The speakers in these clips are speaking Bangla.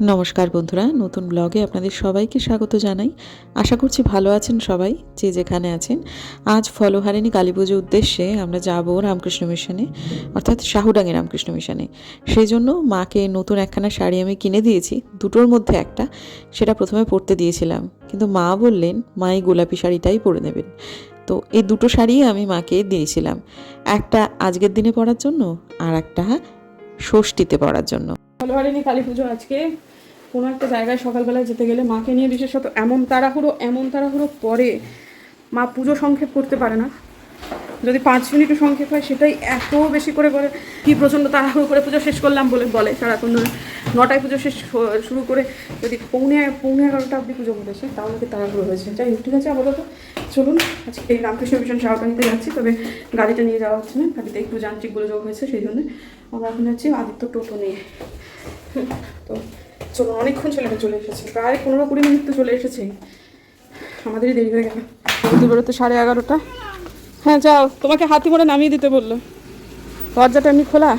নমস্কার বন্ধুরা, নতুন ব্লগে আপনাদের সবাইকে স্বাগত জানাই। আশা করছি ভালো আছেন সবাই, যে যেখানে আছেন। আজ ফলহারিণী কালী পুজোর উদ্দেশ্যে আমরা যাব রামকৃষ্ণ মিশনে, অর্থাৎ শাহুডাঙ্গি রামকৃষ্ণ মিশনে। সেই জন্য মাকে নতুন একখানা শাড়ি আমি কিনে দিয়েছি, দুটোর মধ্যে একটা, সেটা প্রথমে পরতে দিয়েছিলাম। কিন্তু মা বললেন, মা, এই গোলাপি শাড়িটাই পরে নেবেন। তো এই দুটো শাড়ি আমি মাকে দিয়েছিলাম। একটা আজকের দিনে পরার জন্য, আর একটা ষষ্ঠীতে পরার জন্য। ফলহারিণী কালী পুজো আজকে কোনো একটা জায়গায় সকালবেলায় যেতে গেলে মাকে নিয়ে বিশেষত এমন তাড়াহুড়ো এমন তাড়াহুড়ো পরে মা পুজো সংক্ষেপ করতে পারে না। যদি পাঁচ মিনিটও সংক্ষেপ হয় সেটাই এত বেশি করে করে কি প্রচণ্ড তাড়াহুড়ো করে পুজো শেষ করলাম বলে বলে সারাক্ষণ ধরে। নটায় পুজো শেষ শুরু করে যদি পৌনে পৌনে এগারোটা অবধি পুজো করেছে তাহলে কি তাড়াহুড়ো হয়েছে। যাই হোক, ঠিক আছে, আপাতত চলুন, আজকে এই রামকৃষ্ণ মিশন সাহায্যে যাচ্ছি, তবে গাড়িটা নিয়ে যাওয়া হচ্ছে না, গাড়িতে একটু যান্ত্রিক গোলযোগ হয়েছে, সেই জন্য আমরা এখন যাচ্ছি আদিত্য টোটো নিয়ে। তো চলুন অনেকক্ষণ ছেলেটা চলে এসেছে। প্রায় পনেরো কুড়ি মিনিট তো চলে এসেছে আমাদেরই দেরি হয়ে গেল। বেরোতে বেরোতে সাড়ে এগারোটা। হ্যাঁ যাও। তোমাকে হাতি করে নামিয়ে দিতে বলল। দরজাটা এমনি খোলা।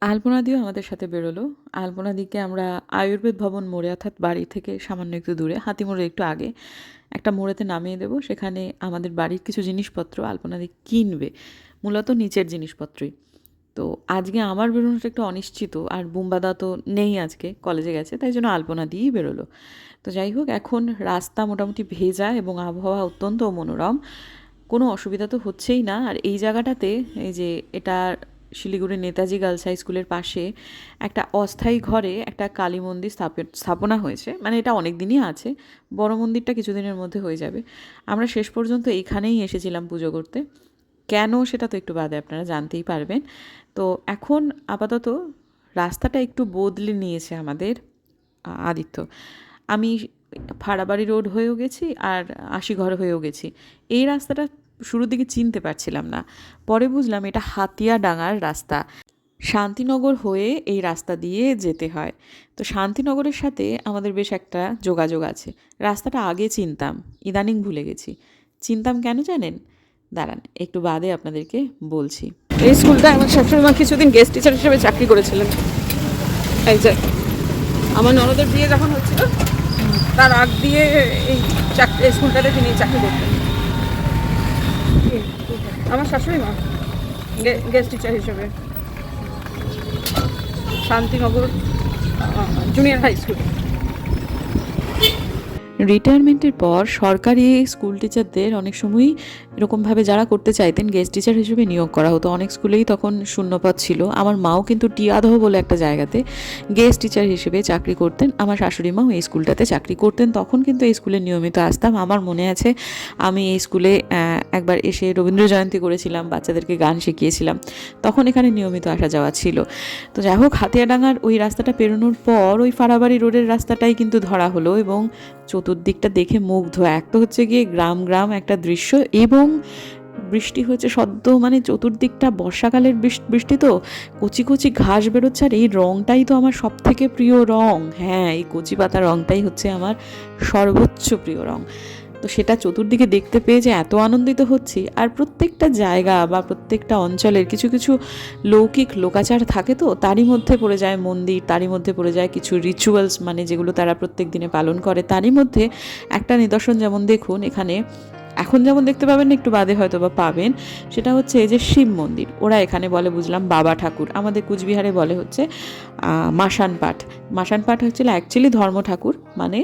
আলপনা দিও আমাদের সাথে বেরোলো। আলপনা দিকে আমরা আয়ুর্বেদ ভবন মোড়ে, অর্থাৎ বাড়ি থেকে সামান্য একটু দূরে হাতিমোড়ে একটু আগে, একটা মোড়েতে নামিয়ে দেবো। সেখানে আমাদের বাড়ির কিছু জিনিসপত্র আলপনা দি কিনবে। মূলত নিচের জিনিসপত্রই। তো আজকে আমার বেরোনোটা একটু অনিশ্চিত আর বুম্বাদা তো নেই আজকে, কলেজে গেছে, তাই জন্য আলপনা দিয়েই বেরোলো। তো যাই হোক, এখন রাস্তা মোটামুটি ভেজা এবং আবহাওয়া অত্যন্ত মনোরম, কোনো অসুবিধা তো হচ্ছেই না। আর এই জায়গাটাতে, এই যে এটা শিলিগুড়ির নেতাজি গার্লস হাই স্কুলের পাশে একটা অস্থায়ী ঘরে একটা কালী মন্দির স্থাপন হয়েছে মানে এটা অনেক দিনই আছে, বড় মন্দিরটা কিছুদিনের মধ্যে হয়ে যাবে। আমরা শেষ পর্যন্ত এইখানেই এসেছিলাম পুজো করতে। কেন সেটা তো একটু বাদে আপনারা জানতেই পারবেন। তো এখন আপাতত রাস্তাটা একটু বদলে নিয়েছে আমাদের আদিত্য। আমি ফাড়াবাড়ি রোড হয়েও গেছি আর আশিঘর হয়েও গেছি। এই রাস্তাটা শুরুর দিকে চিনতে পারছিলাম না। পরে বুঝলাম এটা হাতিয়া ডাঙার রাস্তা। শান্তিনগর হয়ে এই রাস্তা দিয়ে যেতে হয়। তো শান্তিনগরের সাথে আমাদের বেশ একটা যোগাযোগ আছে। রাস্তাটা আগে চিনতাম। ইদানিং ভুলে গেছি। চিনতাম কেন জানেন? দাঁড়ান একটু বাদে আপনাদেরকে বলছি। এই স্কুলটা আমার শাশুড়ি মা কিছুদিন গেস্ট টিচার হিসেবে চাকরি করেছিলেন। এই যে আমার ননদের বিয়ে যখন হচ্ছিল তার আগ দিয়ে এই চাকরি এই স্কুলটাতে তিনি চাকরি করতেন। আমার শাশুড়ি মা গেস্ট টিচার হিসেবে। শান্তিনগর জুনিয়র হাই স্কুল রিটায়ারমেন্টের পর সরকারি স্কুল টিচারদের অনেক সময়ই এরকমভাবে যারা করতে চাইতেন গেস্ট টিচার হিসেবে নিয়োগ করা হতো। অনেক স্কুলেই তখন শূন্যপদ ছিল। আমার মাও কিন্তু টিয়াদহ বলে একটা জায়গাতে গেস্ট টিচার হিসেবে চাকরি করতেন। আমার শাশুড়ি মাও এই স্কুলটাতে চাকরি করতেন। তখন কিন্তু এই স্কুলে নিয়মিত আসতাম। আমার মনে আছে, আমি এই স্কুলে একবার এসে রবীন্দ্র জয়ন্তী করেছিলাম, বাচ্চাদেরকে গান শিখিয়েছিলাম। তখন এখানে নিয়মিত আসা যাওয়া ছিল। তো যাই হোক, হাতিয়াডাঙ্গার ওই রাস্তাটা পেরোনোর পর ওই ফাড়াবাড়ি রোডের রাস্তাটাই কিন্তু ধরা হলো এবং চতুর্দিকটা দেখে মুগ্ধ। এক তো হচ্ছে গিয়ে গ্রাম গ্রাম একটা দৃশ্য এবং বৃষ্টি হয়েছে সদ্য মানে চতুর্দিকটা বর্ষাকালের বৃষ- বৃষ্টি তো, কচি কচি ঘাস বেরোচ্ছে আর এই রঙটাই তো আমার সব থেকে প্রিয় রং। হ্যাঁ এই কচি পাতা রঙটাই হচ্ছে আমার সর্বোচ্চ প্রিয় রং। তো সেটা চতুর্দিকে দেখতে পেয়ে যে এত আনন্দিত হচ্ছি। আর প্রত্যেকটা জায়গা বা প্রত্যেকটা অঞ্চলের কিছু কিছু লৌকিক লোকাচার থাকে তো, তারই মধ্যে পড়ে যায় মন্দির, তারই মধ্যে পড়ে যায় কিছু রিচুয়ালস মানে যেগুলো তারা প্রত্যেক দিনে পালন করে, তারই মধ্যে একটা নিদর্শন যেমন দেখুন, এখানে এখন যেমন দেখতে পাবেন, একটু বাদে হয়তো বা পাবেন, সেটা হচ্ছে এই যে শিব মন্দির। ওরা এখানে বলে, বুঝলাম, বাবা ঠাকুর। আমাদের কুচবিহারে বলে হচ্ছে মাসান পাঠ। মাসান পাঠ হচ্ছিল অ্যাকচুয়ালি ধর্ম ঠাকুর মানে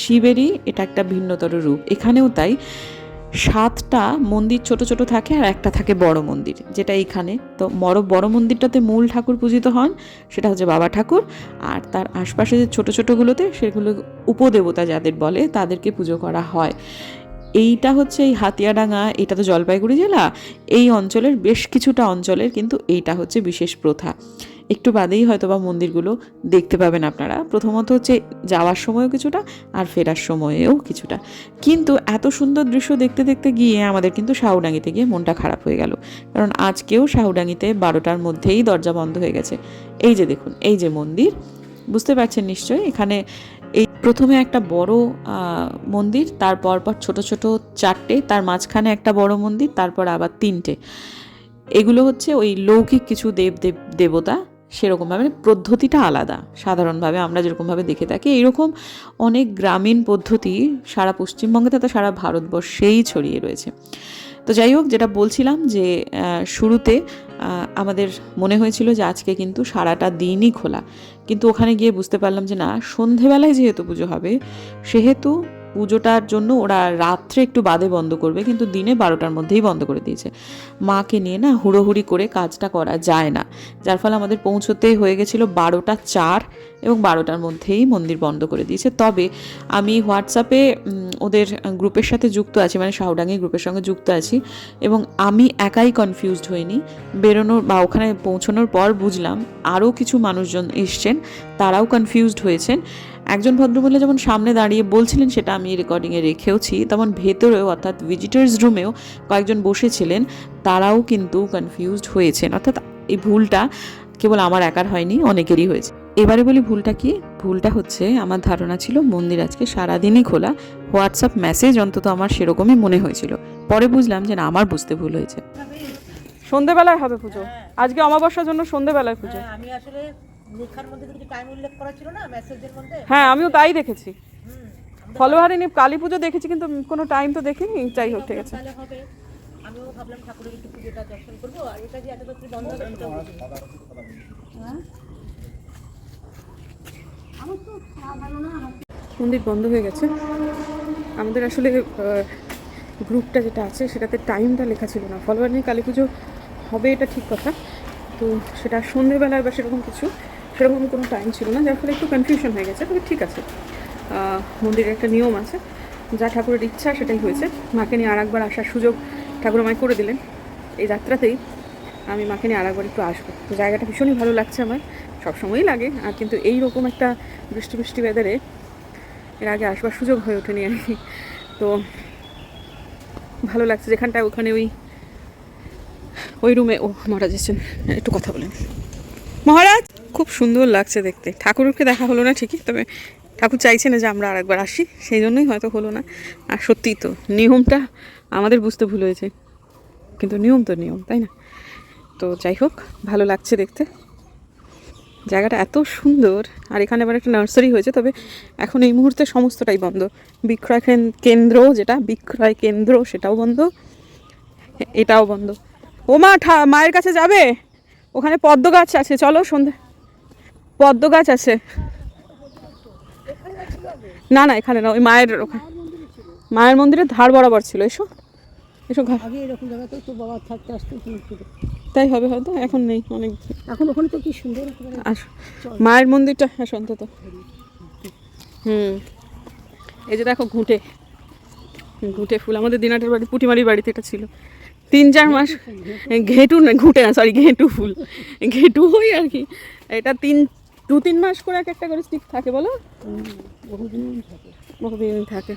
শিবেরই এটা একটা ভিন্নতর রূপ। এখানেও তাই, সাতটা মন্দির ছোট ছোট থাকে আর একটা থাকে বড় মন্দির, যেটা এইখানে। তো বড় বড় মন্দিরটাতে মূল ঠাকুর পূজিত হন, সেটা হচ্ছে বাবা ঠাকুর। আর তার আশপাশে যে ছোট ছোটগুলোতে, সেগুলো উপদেবতা যাদের বলে, তাদেরকে পুজো করা হয়। এইটা হচ্ছে এই হাতিয়াডাঙ্গা, এটা তো জলপাইগুড়ি জেলা, এই অঞ্চলের বেশ কিছুটা অঞ্চলের কিন্তু এইটা হচ্ছে বিশেষ প্রথা। একটু বাদেই হয়তো বা মন্দিরগুলো দেখতে পাবেন আপনারা। প্রথমত হচ্ছে যাওয়ার সময়ও কিছুটা আর ফেরার সময়েও কিছুটা। কিন্তু এত সুন্দর দৃশ্য দেখতে দেখতে গিয়ে আমাদের কিন্তু শাহুডাঙ্গিতে গিয়ে মনটা খারাপ হয়ে গেল। কারণ আজকেও শাহুডাঙ্গিতে বারোটার মধ্যেই দরজা বন্ধ হয়ে গেছে। এই যে দেখুন, এই যে মন্দির, বুঝতে পারছেন নিশ্চয়ই? এখানে এই প্রথমে একটা বড় মন্দির তারপর পর ছোট ছোট চারটে, তার মাঝখানে একটা বড় মন্দির, তারপর আবার তিনটে। এগুলো হচ্ছে ওই লৌকিক কিছু দেব দেব, দেবতা, সেরকমভাবে পদ্ধতিটা আলাদা, সাধারণভাবে আমরা যেরকমভাবে দেখে থাকি। এইরকম অনেক গ্রামীণ পদ্ধতি সারা পশ্চিমবঙ্গে তথা সারা ভারতবর্ষেই ছড়িয়ে রয়েছে। তো যাই হোক, যেটা বলছিলাম যে শুরুতে আমাদের মনে হয়েছিল যে আজকে কিন্তু সারাটা দিনই খোলা। কিন্তু ওখানে গিয়ে বুঝতে পারলাম যে না, সন্ধেবেলায় যেহেতু পুজো হবে, সেহেতু পুজোটার জন্য ওরা রাত্রে একটু বাদে বন্ধ করবে, কিন্তু দিনে বারোটার মধ্যেই বন্ধ করে দিয়েছে। মাকে নিয়ে না হুড়োহুড়ি করে কাজটা করা যায় না, যার ফলে আমাদের পৌঁছতে হয়ে গেছিল বারোটা চার এবং বারোটার মধ্যেই মন্দির বন্ধ করে দিয়েছে। তবে আমি হোয়াটসঅ্যাপে ওদের গ্রুপের সাথে যুক্ত আছি মানে শাহডাঙ্গি গ্রুপের সঙ্গে যুক্ত আছি এবং আমি একাই কনফিউজড হইনি। বেরোনোর বা ওখানে পৌঁছানোর পর বুঝলাম আরও কিছু মানুষজন এসছেন, তারাও কনফিউজড হয়েছেন। একজন ভদ্রমহিলা যেমন সামনে দাঁড়িয়ে বলছিলেন, সেটা আমি রেকর্ডিংয়ে রেখেওছি, তেমন ভেতরেও, অর্থাৎ ভিজিটার্স রুমেও কয়েকজন বসেছিলেন, তারাও কিন্তু কনফিউজড হয়েছেন। অর্থাৎ এই ভুলটা কেবল আমার একার হয়নি, অনেকেরই হয়েছে। এবারে বলি ভুলটা কি? ভুলটা হচ্ছে আমার ধারণা ছিল মন্দির আজকে সারাদিনই খোলা। হোয়াটসঅ্যাপ মেসেজ অন্তত আমার সেরকমই মনে হয়েছিল। পরে বুঝলাম যে না আমার বুঝতে ভুল হয়েছে। সন্ধেবেলায় হবে পুজো। আজকে অমাবস্যার জন্য সন্ধেবেলায় পুজো। হ্যাঁ আমি আসলে লেখার মধ্যে কিছু টাইম উল্লেখ করা ছিল না মেসেজের মধ্যে? হ্যাঁ আমিও তাই দেখেছি। ফলোহারিনি কালী পুজো দেখেছি কিন্তু কোনো টাইম তো দেখিনি যাই হোক ঠিক আছে। আমিও ভাবলাম ঠাকুরের একটু পুজোটা দর্শন করব আর এটা যে এত বন্ধ। মন্দির বন্ধ হয়ে গেছে। আমাদের আসলে গ্রুপটা যেটা আছে, সেটাতে টাইমটা লেখা ছিল না। ফলোয়ার নিয়ে কালী পুজো হবে, এটা ঠিক কথা। তো সেটা সন্ধেবেলায় বা সেরকম কিছু, সেরকম কোনো টাইম ছিল না, যার ফলে একটু কনফিউশন হয়ে গেছে, তবে ঠিক আছে। মন্দিরের একটা নিয়ম আছে, যা ঠাকুরের ইচ্ছা সেটাই হয়েছে। মাকে নিয়ে আর একবার আসার সুযোগ ঠাকুর আমায় করে দিলেন। এই যাত্রাতেই আমি মাকে নিয়ে আর একবার একটু আসব। তো জায়গাটা ভীষণই ভালো লাগছে আমার। সবসময়ই লাগে, আর কিন্তু এই রকম একটা বৃষ্টি বৃষ্টি ওয়েদারে এর আগে আসবার সুযোগ হয়ে ওঠেনি আর কি। তো ভালো লাগছে যেখানটায় ওখানে ওই ওই রুমে ও মহারাজ এসেছেন। একটু কথা বলেন। মহারাজ, খুব সুন্দর লাগছে দেখতে। ঠাকুরকে দেখা হলো না ঠিকই, তবে ঠাকুর চাইছে না যে আমরা আরেকবার আসি, সেই জন্যই হয়তো হলো না। আর সত্যিই তো, নিয়মটা আমাদের বুঝতে ভুল হয়েছে। কিন্তু নিয়ম তো নিয়ম, তাই না? তো যাই হোক, ভালো লাগছে দেখতে। জায়গাটা এত সুন্দর। আর এখানে আবার একটা নার্সারি হয়েছে, তবে এখন এই মুহূর্তে সমস্তটাই বন্ধ। বিক্রয় কেন- কেন্দ্র যেটা, বিক্রয় কেন্দ্র সেটাও বন্ধ। এটাও বন্ধ। ও মা মায়ের কাছে যাবে? ওখানে পদ্ম গাছ আছে, চলো সন্ধে, পদ্ম গাছ আছে। না না, এখানে না, ওই মায়ের ওখানে। মায়ের মন্দিরের ধার বরাবর ছিল, এসো। এসো ঘর। আগে এরকম জায়গাতে তো বাবা থাকতে আসতে তাই হবে হয়তো এখন নেই অনেক এখন ওখানে তো কি সুন্দর আস। মায়ের মন্দিরটা হ্যাঁ অন্তত হুম। এই যে দেখো ঘুঁটে। ঘুঁটে ফুল আমাদের দিনাটের বাড়ি পুটিমারির বাড়িতে এটা ছিল। তিন চার মাস ঘেঁটু না ঘুঁটে না সরি ঘেঁটু ফুল। ঘেঁটু হই আর কি। এটা তিন দু তিন মাস করে এক একটা করে স্টিক থাকে বলো? বহুদিন থাকে।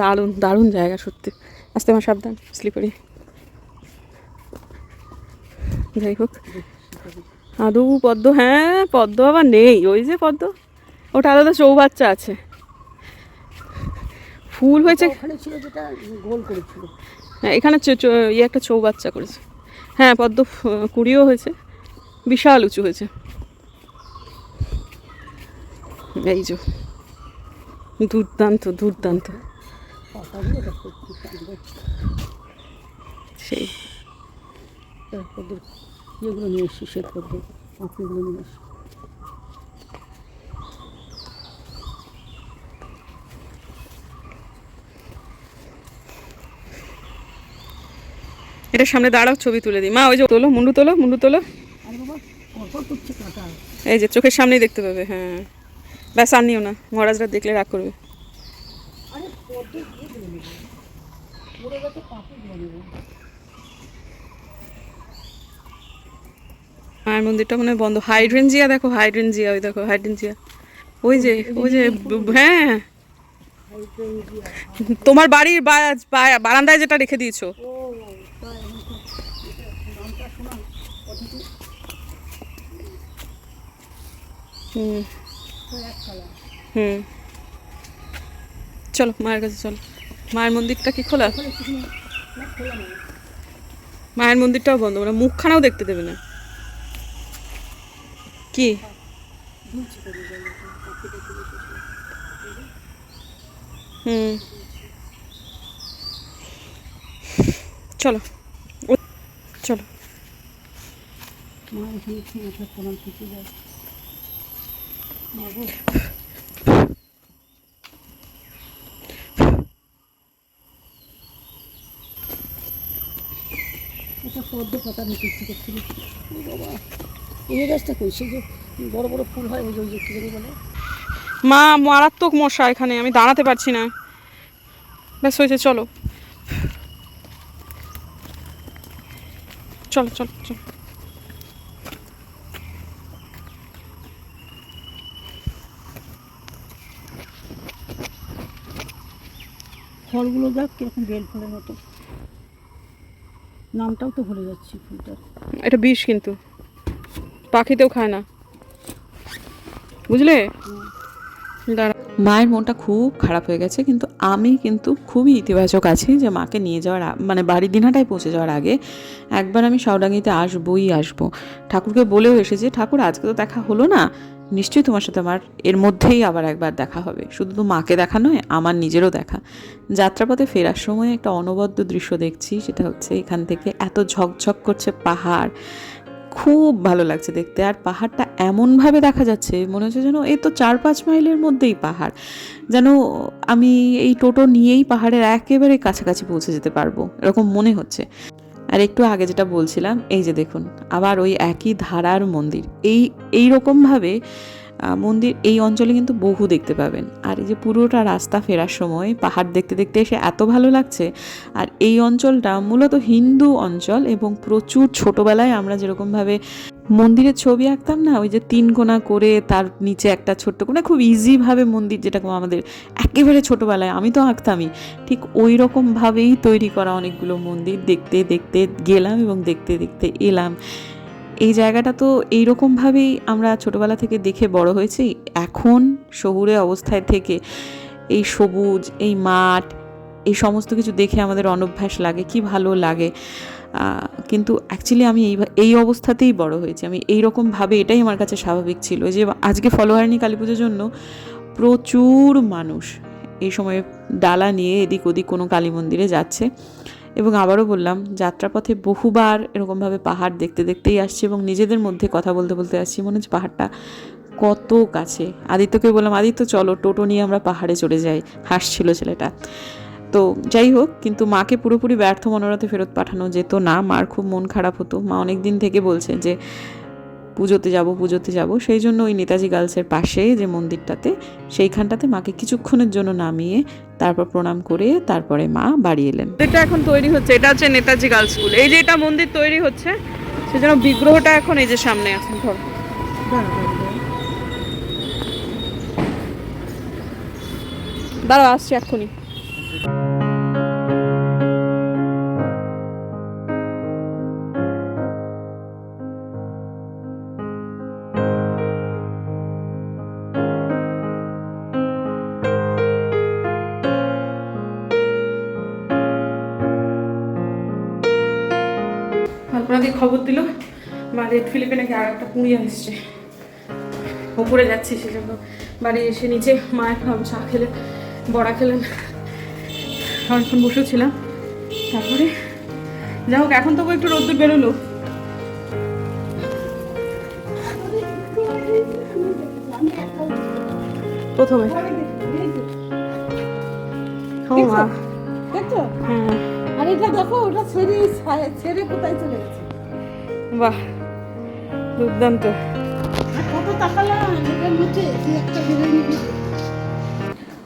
দারুণ দারুণ জায়গা সত্যি। আস্তে আমার সাবধান স্লিপারি যাই হোক। আদৌ পদ্ম হ্যাঁ পদ্ম আবার নেই ওই যে পদ্ম। ওটা আলাদা চৌবাচ্চা আছে। ফুল হয়েছে। হ্যাঁ এখানে ইয়ে একটা চৌবাচ্চা করেছে। হ্যাঁ পদ্ম কুড়িও হয়েছে। বিশাল উঁচু হয়েছে। এই যে দুর্দান্ত দুর্দান্ত। সেই। ইয়েগুলো নিয়ে এসছি শ্বেত পদ্ম পাখিগুলো নিয়ে এসছি এটা সামনে দাঁড়াও ছবি তুলে দিই। মা ওই যে তোলো মুন্ডু তোলো মুন্ডু তোলো। এই যে চোখের সামনেই দেখতে পাবে হ্যাঁ। ব্যাস আর নিও না মহারাজরা দেখলে রাগ করবে আরে পদ্ম দিয়ে দিলে নেব পড়ে গেছে পাখিগুলো নেব মায়ের মন্দিরটা মনে বন্ধ। হাইড্রেনজিয়া দেখো হাইড্রেনজিয়া ওই দেখো হাইড্রেনজিয়া ওই যে ওই যে হ্যাঁ। তোমার বাড়ির বারান্দায় যেটা রেখে দিয়েছ। হুম। হুম। চলো, মায়ের কাছে চলো। মায়ের মন্দিরটা কি খোলা? মায়ের মন্দিরটাও বন্ধ মানে মুখখানাও দেখতে দেবে না। কি? হুম। চলো। চলো। এটা পদ্ম পাতা নিতে ইচ্ছে বাবা এই গাছটা কই? সেই যে বড় বড় ফুল হয় ওই যে ওই যে কি জানি বলে? মা মারাত্মক মশা এখানে আমি দাঁড়াতে পারছি না। ব্যাস হয়েছে চলো। চলো চলো চলো। ফলগুলো দেখ কীরকম বেল ফলের মতো। নামটাও তো ভুলে যাচ্ছি ফুলটার। এটা বিষ কিন্তু। পাখিতেও খায় না। বুঝলে? মায়ের মনটা খুব খারাপ হয়ে গেছে, কিন্তু আমি কিন্তু খুবই ইতিবাচক আছি যে মাকে নিয়ে যাওয়ার মানে বাড়ির দিনাটায় পৌঁছে যাওয়ার আগে একবার আমি সাউডাঙ্গিতে আসবই আসব। ঠাকুরকে বলেও এসেছি, ঠাকুর, আজকে তো দেখা হলো না। নিশ্চয়ই তোমার সাথে আমার, এর মধ্যেই আবার একবার দেখা হবে। শুধু তো মাকে দেখা নয়, আমার নিজেরও দেখা। যাত্রাপথে ফেরার সময় একটা অনবদ্য দৃশ্য দেখছি, সেটা হচ্ছে এখান থেকে এত ঝকঝক করছে পাহাড়। খুব ভালো লাগছে দেখতে। আর পাহাড়টা এমনভাবে দেখা যাচ্ছে মনে হচ্ছে যেন এই তো চার পাঁচ মাইলের মধ্যেই পাহাড়। যেন আমি এই টোটো নিয়েই পাহাড়ের একেবারে কাছাকাছি পৌঁছে যেতে পারব এরকম মনে হচ্ছে। আর একটু আগে যেটা বলছিলাম এই যে দেখুন আবার ওই একই ধারার মন্দির। এই এই রকমভাবে আহ, মন্দির এই অঞ্চলে কিন্তু বহু দেখতে পাবেন। আর এই যে পুরোটা রাস্তা ফেরার সময় পাহাড় দেখতে দেখতে এসে এত ভালো লাগছে। আর এই অঞ্চলটা মূলত হিন্দু অঞ্চল এবং প্রচুর ছোটোবেলায় আমরা যেরকমভাবে মন্দিরের ছবি আঁকতাম না, ওই যে তিন কোণা করে তার নিচে একটা ছোট্ট কোণা, খুব ইজিভাবে মন্দির যেটা আমাদের একেবারে ছোটোবেলায় আমি তো আঁকতামই। ঠিক ওই রকমভাবেই তৈরি করা অনেকগুলো মন্দির দেখতে দেখতে গেলাম এবং দেখতে দেখতে এলাম। এই জায়গাটা তো এইরকমভাবেই আমরা ছোটোবেলা থেকে দেখে বড় হয়েছি। এখন শহুরে অবস্থায় থেকে এই সবুজ, এই মাঠ, এই সমস্ত কিছু দেখে আমাদের অনভ্যাস লাগে, কি ভালো লাগে। কিন্তু অ্যাকচুয়ালি আমি এই এই অবস্থাতেই বড় হয়েছি। আমি এই রকমভাবে এটাই আমার কাছে স্বাভাবিক ছিল যে আজকে ফলোহারিণী কালী পুজোর জন্য। প্রচুর মানুষ এই সময় ডালা নিয়ে এদিক ওদিক কোনো কালী মন্দিরে যাচ্ছে। এবং আবারও বললাম, যাত্রাপথে বহুবার এরকমভাবে পাহাড় দেখতে দেখতেই আসছি এবং নিজেদের মধ্যে কথা বলতে বলতে আসছি। মনে হচ্ছে পাহাড়টা কত কাছে। আদিত্যকে বললাম, আদিত্য, চলো, টোটো নিয়ে আমরা পাহাড়ে চলে যাই। হাসছিল ছেলেটা। তো যাই হোক, কিন্তু মাকে পুরোপুরি ব্যর্থ মনোরথে ফেরত পাঠানো যেত না। মার খুব মন খারাপ হতো। মা অনেক দিন থেকে বলছে যে পুজোতে যাব পুজোতে যাব। সেই জন্য ওই নেতাজি গার্লসের পাশে যে মন্দিরটাতে, সেইখানটাতে মাকে কিছুক্ষণের জন্য নামিয়ে তারপর প্রণাম করে তারপরে মা বাড়ি এলেন। এটা এখন তৈরি হচ্ছে, এটা হচ্ছে নেতাজি গার্লস স্কুল। এই যে এটা মন্দির তৈরি হচ্ছে, সেজন্য বিগ্রহটা এখন এই যে সামনে আছে। দাঁড়াও, আসছি এক্ষুনি। আপনাদের খবর দিল? মা রেড ফিলিপে নাকি আর একটা কুড়িয়া এসছে। ওপরে যাচ্ছি সেজন্য বাড়ি এসে নিচে মা এখন চা খেলেন বড়া খেলেন অনেকক্ষণ বসেছিলাম তারপরে? যা হোক এখন তবু একটু রোদ্দুর বেরোলো। প্রথমে। দেখছ? হুম আর এটা দেখো ওটা ছেড়ে ছেড়ে কোথায় চলে গেছে? বাহ দুর্দান্ত।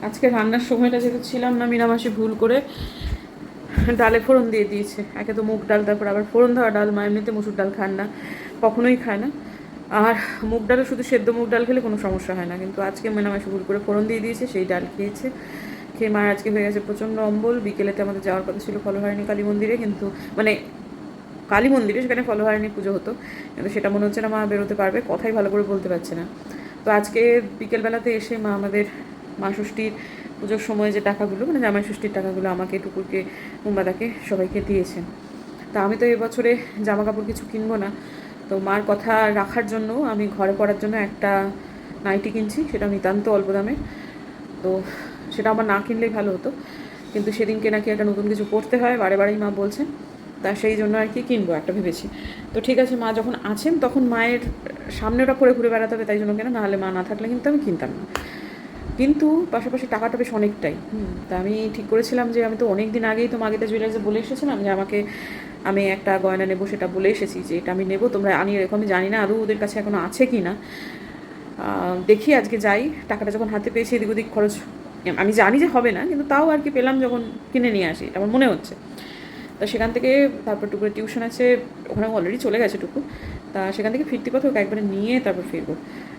আজকে রান্নার সময়টা যেহেতু ছিলাম না মিরামাসি ভুল করে ডালে ফোড়ন দিয়ে দিয়েছে। একে তো মুগ ডাল তারপর আবার ফোড়ন দেওয়া ডাল মা এমনিতে মুসুর ডাল খান না কখনোই খায় না। আর মুগ ডালে শুধু সেদ্ধ মুগ ডাল খেলে কোনো সমস্যা হয় না কিন্তু আজকে মিনামাসি ভুল করে ফোড়ন দিয়ে দিয়েছে সেই ডাল খেয়েছে। খেয়ে মায়ের আজকে হয়ে গেছে প্রচণ্ড অম্বল বিকেলেতে আমাদের যাওয়ার কথা ছিল ফলহারিণী কালী মন্দিরে কিন্তু মানে কালী মন্দিরে, সেখানে ফলহারিণী পুজো হতো। কিন্তু সেটা মনে হচ্ছে না মা বেরোতে পারবে, কথাই ভালো করে বলতে পারছে না। তো আজকে বিকেলবেলাতে এসে মা আমাদের, মা ষষ্ঠীর পুজোর সময় যে টাকাগুলো মানে জামাই ষষ্ঠীর টাকাগুলো আমাকে, টুকুরকে, মুম্বাদাকে সবাইকে দিয়েছেন। তা আমি তো এবছরে জামা কাপড় কিছু কিনবো না। তো মার কথা রাখার জন্য, আমি ঘরে পড়ার জন্য একটা নাইটি কিনছি, সেটা নিতান্ত অল্প দামে। তো সেটা আমার না কিনলেই ভালো হতো। কিন্তু সেদিনকে নাকি একটা নতুন কিছু পড়তে হয়, বারে বারেই মা বলছেন। তা সেই জন্য আর কি কিনবো, একটা ভেবেছি। তো ঠিক আছে, মা যখন আছেন তখন মায়ের সামনে ওটা পরে ঘুরে বেড়াতে হবে, তাই জন্য কেন? নাহলে মা না থাকলে কিন্তু আমি কিনতাম না। কিন্তু পাশাপাশি টাকাটা বেশ অনেকটাই। তা আমি ঠিক করেছিলাম যে আমি তো অনেক দিন আগেই তো মাগিতা জুয়েলার্সে বলে এসেছিলাম যে আমাকে, আমি একটা গয়না নেব, সেটা বলে এসেছি যে এটা আমি নেব, তোমরা আনি এরকম আমি জানি না আদৌ ওদের কাছে এখনও আছে কি না দেখি আজকে যাই। টাকাটা যখন হাতে পেয়েছি এদিক ওদিক খরচ, আমি জানি যে হবে না, কিন্তু তাও আর কি পেলাম যখন কিনে নিয়ে আসি আমার মনে হচ্ছে। তো সেখান থেকে তারপর টুকুরে টিউশন আছে ওখানে অলরেডি চলে গেছে টুকু। তা সেখান থেকে ফিরতে পথে ওকে একবারে নিয়ে তারপর ফিরবো।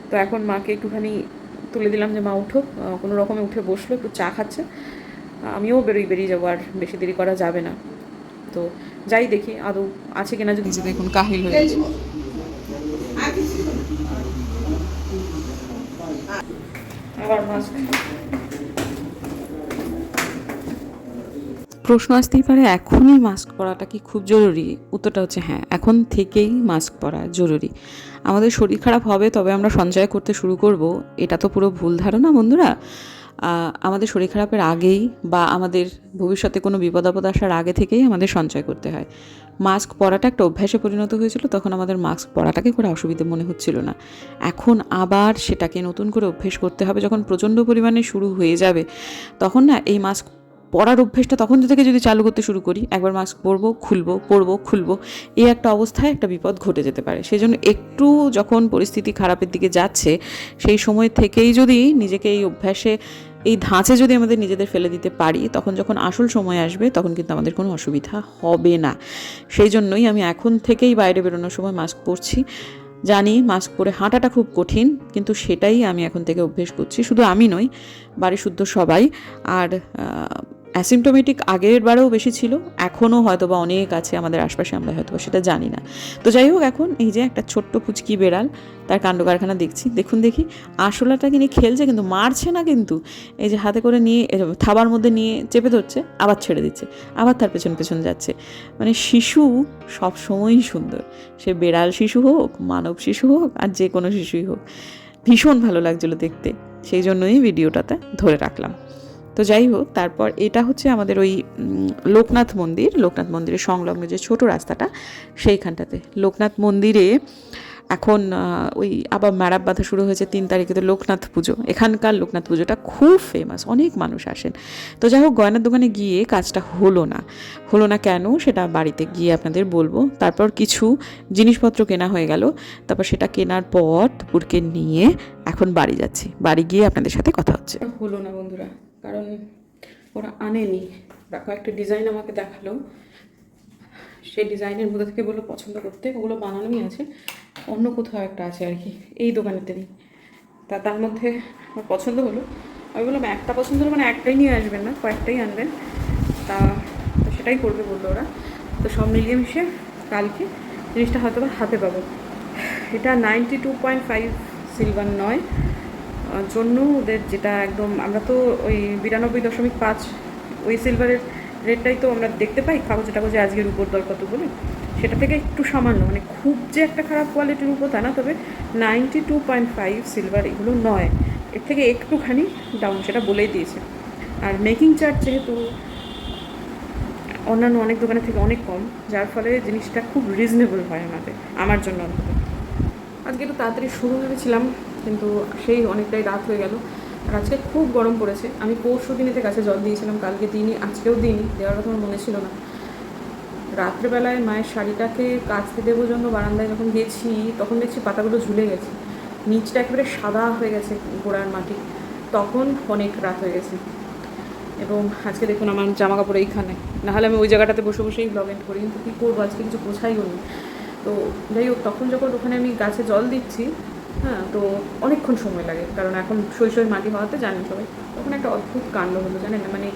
তো এখন মাকে একটুখানি তুলে দিলাম যে মা উঠো। কোনো রকমে উঠে বসল একটু চা খাচ্ছে। আমিও বেরোই বেরিয়ে যাব আর বেশি দেরি করা যাবে না। তো যাই দেখি আদৌ আছে কিনা যদি দেখুন কাহিল হয়ে গেছে আবার মাস্ক প্রশ্ন আসতেই পারে, এখনই মাস্ক পরাটা কি খুব জরুরি? উত্তরটা হচ্ছে হ্যাঁ এখন থেকেই মাস্ক পরা জরুরি। আমাদের শরীর খারাপ হবে, তবে আমরা সঞ্চয় করতে শুরু করব। এটা তো পুরো ভুল ধারণা বন্ধুরা। আমাদের শরীর খারাপের আগেই বা আমাদের ভবিষ্যতে কোনো বিপদ আপদ আসার আগে থেকেই আমাদের সঞ্চয় করতে হয়। মাস্ক পরাটা একটা অভ্যাসে পরিণত হয়েছিল, তখন আমাদের মাস্ক পরাটাকে করে অসুবিধে মনে হচ্ছিল না। এখন আবার সেটাকে নতুন করে অভ্যেস করতে হবে, যখন প্রচণ্ড পরিমাণে শুরু হয়ে যাবে, তখন না এই মাস্ক পরার অভ্যেসটা তখন থেকে যদি চালু করতে শুরু করি, একবার মাস্ক পরবো, খুলবো পরবো, খুলবো, এই একটা অবস্থায় একটা বিপদ ঘটে যেতে পারে। সেই জন্য একটু যখন পরিস্থিতি খারাপের দিকে যাচ্ছে, সেই সময় থেকেই যদি নিজেকে এই অভ্যাসে, এই ধাঁচে যদি আমাদের নিজেদের ফেলে দিতে পারি, তখন যখন আসল সময় আসবে, তখন কিন্তু আমাদের কোনো অসুবিধা হবে না। সেই জন্যই আমি এখন থেকেই বাইরে বেরোনোর সময় মাস্ক পরছি। জানি মাস্ক পরে হাঁটাটা খুব কঠিন, কিন্তু সেটাই আমি এখন থেকে অভ্যেস করছি। শুধু আমি নই বাড়ি শুদ্ধ সবাই, আর অ্যাসিমটোমেটিক আগের বারেও বেশি ছিল, এখনও হয়তো বা অনেক আছে আমাদের আশপাশে, আমরা হয়তো সেটা জানি না। তো যাই হোক, এখন এই যে একটা ছোট্ট পুচকি বেড়াল, তার কাণ্ড কারখানা দেখছি। দেখুন দেখি আরশোলাটাকে নিয়ে খেলছে কিন্তু, মারছে না কিন্তু। এই যে হাতে করে নিয়ে থাবার মধ্যে নিয়ে চেপে ধরছে, আবার ছেড়ে দিচ্ছে, আবার তার পেছন পেছন যাচ্ছে। মানে শিশু সব সময়ই সুন্দর। সে বেড়াল শিশু হোক, মানব শিশু হোক, আর যে কোনো শিশুই হোক। ভীষণ ভালো লাগছিল দেখতে। সেই জন্যই ভিডিওটাতে ধরে রাখলাম। তো যাই হোক, তারপর এটা হচ্ছে আমাদের ওই লোকনাথ মন্দির। লোকনাথ মন্দিরের সংলগ্ন যে ছোট রাস্তাটা, সেইখানটাতে। লোকনাথ মন্দিরে এখন ওই আবার ম্যারাপ বাঁধা শুরু হয়েছে তিন তারিখে, তো লোকনাথ পুজো। এখানকার লোকনাথ পুজোটা খুব ফেমাস অনেক মানুষ আসেন। তো যাই হোক, গয়নার দোকানে গিয়ে কাজটা হলো না। হলো না কেন, সেটা বাড়িতে গিয়ে আপনাদের বলব। তারপর কিছু জিনিসপত্র কেনা হয়ে গেল। তারপর সেটা কেনার পর দুপুরকে নিয়ে এখন বাড়ি যাচ্ছি। বাড়ি গিয়ে আপনাদের সাথে কথা হচ্ছে। হলো না বন্ধুরা। কারণ ওরা আনেনি। দেখো একটা ডিজাইন আমাকে দেখাল। সেই ডিজাইনের মধ্যে থেকে বলল পছন্দ করতে, ওগুলো বানানোই আছে। অন্য কোথাও একটা আছে আর কি, এই দোকানেতে নেই তা তার মধ্যে আমার পছন্দ হলো। আমি বললাম, একটা পছন্দ হলো মানে একটাই নিয়ে আসবেন না, কয়েকটাই আনবেন। তা সেটাই করবে বলল ওরা। তো সব মিলিয়ে মিশে কালকে জিনিসটা হয়তো হাতে পাবো। এটা ninety two point five silver নয়। জন্য ওদের যেটা একদম, আমরা তো ওই বিরানব্বই দশমিক পাঁচ, ওই সিলভারের রেটটাই তো আমরা দেখতে পাই, কাগজে টাগজে আজকের উপর দর কত বলে। সেটা থেকে একটু সামান্য মানে খুব যে একটা খারাপ কোয়ালিটির উপর তা না, তবে ninety two point five silver এগুলো নয়। এর থেকে একটুখানি ডাউন সেটা বলেই দিয়েছে। আর মেকিং চার্জ যেহেতু অন্যান্য অনেক দোকানের থেকে অনেক কম, যার ফলে জিনিসটা খুব রিজনেবল হয় আমাদের, আমার জন্য অন্তত। আজকে একটু তাড়াতাড়ি শুরু ভেবেছিলাম কিন্তু সেই অনেকটাই রাত হয়ে গেল। আর আজকে খুব গরম পড়েছে। আমি পরশু দিনেতে গাছে জল দিয়েছিলাম, কালকে দিনই, আজকেও দিইনি দেওয়ার কথা মনে ছিল না। রাত্রেবেলায় মায়ের শাড়িটাকে কাচতে দেবো জন্য বারান্দায় যখন গেছি, তখন দেখছি পাতাগুলো ঝুলে গেছে। নিচটা একেবারে সাদা হয়ে গেছে গোড়ার মাটি। তখন অনেক রাত হয়ে গেছে। এবং আজকে দেখুন আমার জামা কাপড় এইখানে। নাহলে আমি ওই জায়গাটাতে বসে বসেই ব্লগ এন্ড করি। কিন্তু কী করব? আজকে কিছু গোছাই নি। তো যাই হোক, তখন যখন ওখানে আমি গাছে জল দিচ্ছি হ্যাঁ তো অনেকক্ষণ সময় লাগে, কারণ এখন শৈশব মাটি হওয়াতে জানেন সবাই, তখন একটা অদ্ভুত কাণ্ড হলো, জানেন মানে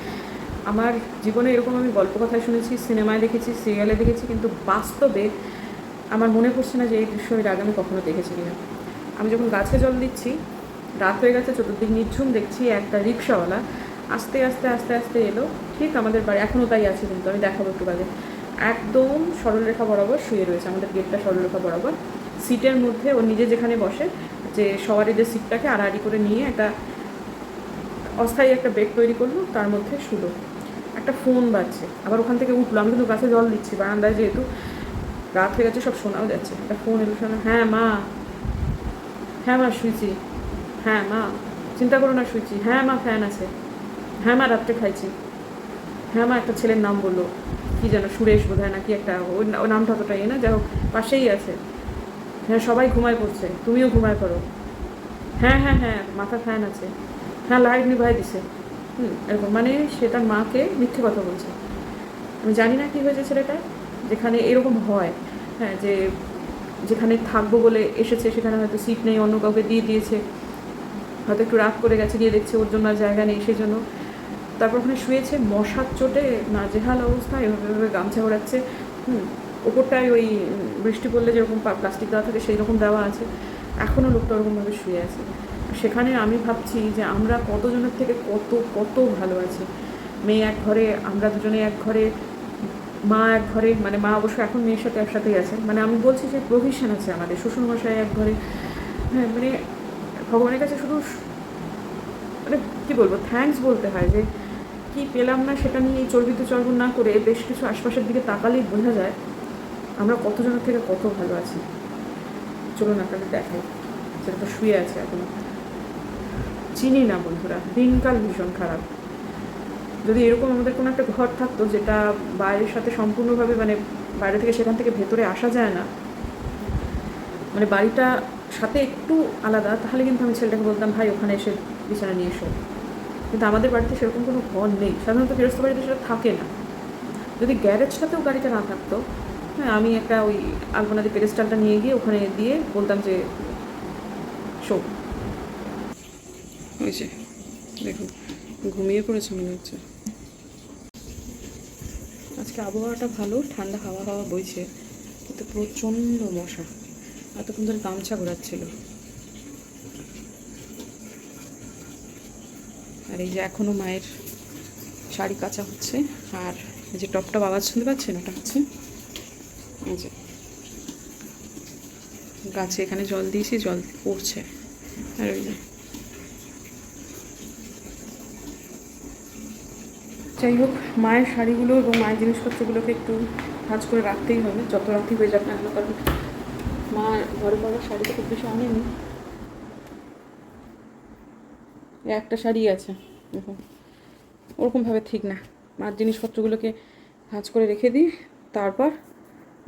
আমার জীবনে এরকম আমি গল্প কথায় শুনেছি, সিনেমায় দেখেছি সিরিয়ালে দেখেছি, কিন্তু বাস্তবে আমার মনে পড়ছে না যে এই দৃশ্য এর আগে আমি কখনো দেখেছি কিনা। আমি যখন গাছে জল দিচ্ছি, রাত হয়ে গেছে, চতুর্দিক নির্ঝুম দেখছি, একটা রিক্সাওয়ালা আস্তে আস্তে আস্তে আস্তে এলো, ঠিক আমাদের বাড়ি এখনও তাই আছে কিন্তু, আমি দেখাবো একটু বাদে একদম সরলরেখা বরাবর শুয়ে রয়েছে, আমাদের গেটটা সরলরেখা বরাবর। সিটের মধ্যে ও নিজে যেখানে বসে, যে সবারই যে সিটটাকে আড়াআড়ি করে নিয়ে একটা অস্থায়ী একটা বেড তৈরি করল, তার মধ্যে শুলো। একটা ফোন বাজছে। আবার ওখান থেকে উঠল। আমি কিন্তু গাছে জল দিচ্ছি, বারান্দায় যেহেতু রাত হয়ে গেছে, সব শোনাও যাচ্ছে। একটা ফোন এলো শোনা হ্যাঁ মা হ্যাঁ মা, শুয়েছি। হ্যাঁ মা, চিন্তা করো না, শুয়েছি। হ্যাঁ মা, ফ্যান আছে। হ্যাঁ মা, রাত্রে খাইছি। হ্যাঁ মা, একটা ছেলের নাম বলল। কি যেন সুরেশ বোধ হয় নাকি একটা, ওর নামটা অতটা ইয়ে না, যাই হোক, পাশেই আছে। হ্যাঁ সবাই ঘুমায় পড়ছে। তুমিও ঘুমায় পড়ো। হ্যাঁ হ্যাঁ হ্যাঁ মাথা ফ্যান আছে। হ্যাঁ লাইট নিভাই দিছে। হুম, এরকম। মানে সে তার মাকে মিথ্যে কথা বলছে। আমি জানি না কি হয়েছে ছেলেটা, যেখানে এরকম হয় হ্যাঁ যে যেখানে থাকব বলে এসেছে, সেখানে হয়তো সিট নেই, অন্য কাউকে দিয়ে দিয়েছে। হয়তো একটু রাত করে গেছে গিয়ে দেখছে ওর জন্য আর জায়গা নেই সেই জন্য তারপর ওখানে শুয়েছে, মশার চোটে নাজেহাল অবস্থা, এভাবে এভাবে গামছা ওড়াচ্ছে। হুম ওপরটায় ওই বৃষ্টি পড়লে যেরকম প্লাস্টিক দেওয়া থাকে সেই রকম দেওয়া আছে। এখনও লোকটা ওরকমভাবে শুয়ে আছে। সেখানে আমি ভাবছি যে আমরা কতজনের থেকে কত কত ভালো আছি? মেয়ে এক ঘরে, আমরা দুজনে এক ঘরে, মা এক ঘরে মানে মা অবশ্য এখন মেয়ের সাথে একসাথেই আছে। মানে আমি বলছি যে প্রভিশন আছে আমাদের, শ্বশুরমশাই এক ঘরে। হ্যাঁ মানে ভগবানের কাছে শুধু মানে কী বলব থ্যাঙ্কস বলতে হয় যে কি পেলাম না সেটা নিয়ে চর্বিত চর্বণ না করে বেশ কিছু আশপাশের দিকে তাকালেই বোঝা যায়। আমরা কতজনের থেকে কত ভালো আছি? চলুন আপনাদের দেখাই। সেটা তো শুয়ে আছে এখন। চিনি না বন্ধুরা, দিনকাল ভীষণ খারাপ। যদি এরকম আমাদের কোনো একটা ঘর থাকতো যেটা বাইরের সাথে সম্পূর্ণভাবে মানে বাইরে থেকে সেখান থেকে ভেতরে আসা যায় না মানে বাড়িটা সাথে একটু আলাদা, তাহলে কিন্তু আমি ছেলেটাকে বলতাম, ভাই, ওখানে এসে বিছানা নিয়ে এসো। কিন্তু আমাদের বাড়িতে সেরকম কোনো ঘর নেই। সাধারণত গৃহস্থ বাড়িতে সেটা থাকে না। যদি গ্যারেজটাতেও গাড়িটা না থাকতো হ্যাঁ আমি একটা ওই আলপনাদি পেরেস্টালটা নিয়ে গিয়ে ওখানে দিয়ে বলতাম যে শো হয়েছে দেখুন ঘুমিয়ে পড়েছে মনে হচ্ছে। আজকে আবহাওয়াটা ভালো ঠান্ডা হাওয়া হাওয়া বইছে কিন্তু প্রচণ্ড মশা এতক্ষণ ধরে গামছা ঘোরাচ্ছিল। আর এই যে এখনও মায়ের শাড়ি কাচা হচ্ছে আর এই যে টপটা আওয়াজ শুনতে পাচ্ছেন ওটা হচ্ছে এই যে। গাছে এখানে জল দিয়েছি, জল পড়ছে। আর ওই যে। যাই হোক, মায়ের শাড়িগুলো এবং মায়ের জিনিসপত্রগুলোকে একটু ভাঁজ করে রাখতেই হবে। যত রাখতেই হয়ে যাক না কেন, কারণ মা ঘরে পড়ার শাড়ি তো খুব বেশি আনেনি একটা শাড়ি আছে দেখুন ওরকমভাবে ঠিক না। মার জিনিসপত্রগুলোকে ভাঁজ করে রেখে দিই, তারপর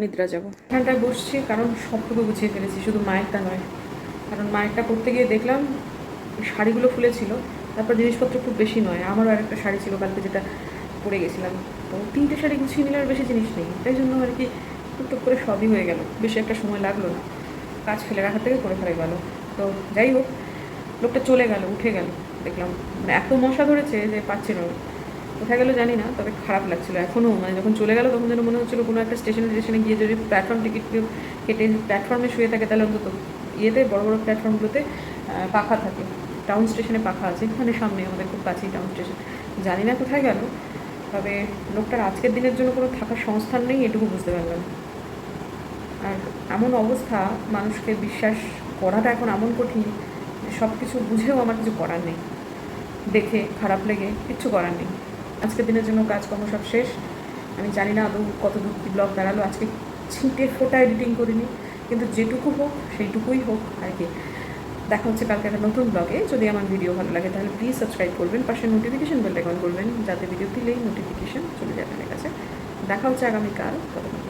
নিদ্রা যাব। এখানটায় বসছি কারণ সবটুকু গুছিয়ে ফেলেছি, শুধু মায়েরটা নয়। কারণ মায়েরটা করতে গিয়ে দেখলাম শাড়িগুলো ফুলেছিল, তারপর জিনিসপত্র খুব বেশি নয়, আমারও আরেকটা শাড়ি ছিল কালকে যেটা পরে গেছিলাম। তো তিনটে শাড়ি গুছিয়ে নিলে আর বেশি জিনিস নেই, তাই জন্য আর কি টুকটুক করে সবই হয়ে গেল, বেশি একটা সময় লাগল না। কাজ ফেলে রাখার থেকে করে ফেলে গেল তো যাই হোক, লোকটা চলে গেল, উঠে গেল, দেখলাম মানে এত মশা ধরেছে যে পাচ্ছিল না। কোথায় গেলো জানি না, তবে খারাপ লাগছিল এখনও। মানে যখন চলে গেল, তখন যেন মনে হচ্ছিল কোনো একটা স্টেশনে স্টেশনে গিয়ে যদি প্ল্যাটফর্ম টিকিট কেটে প্ল্যাটফর্মে শুয়ে থাকে, তাহলে অন্তত ইয়েতে, বড় বড় প্ল্যাটফর্মগুলোতে পাখা থাকে। টাউন স্টেশনে পাখা আছে, এখানে সামনে, আমাদের খুব কাছেই টাউন স্টেশন জানি না কোথায় গেল, তবে লোকটার আজকের দিনের জন্য কোনো থাকার সংস্থান নেই, এটুকু বুঝতে পারলাম। আর এমন অবস্থা, মানুষকে বিশ্বাস করাটা এখন এমন কঠিন সব কিছু বুঝেও আমার কিছু করার নেই। দেখে খারাপ লেগে কিচ্ছু করার নেই। আজকের দিনের জন্য কাজকর্ম সব শেষ। আমি জানি না আদৌ কত দূর কী ব্লগ দাঁড়াল। আজকে ছিটে ফোটা এডিটিং করিনি। কিন্তু যেটুকু হোক, সেইটুকুই হোক আর কি। দেখা হচ্ছে কালকে একটা নতুন ব্লগে। যদি আমার ভিডিও ভালো লাগে, তাহলে প্লিজ সাবস্ক্রাইব করবেন। পাশে নোটিফিকেশন বেল অন করবেন, যাতে ভিডিও দিলেই নোটিফিকেশন চলে যাবে আপনার কাছে। দেখা হচ্ছে আগামীকাল। ততক্ষণ।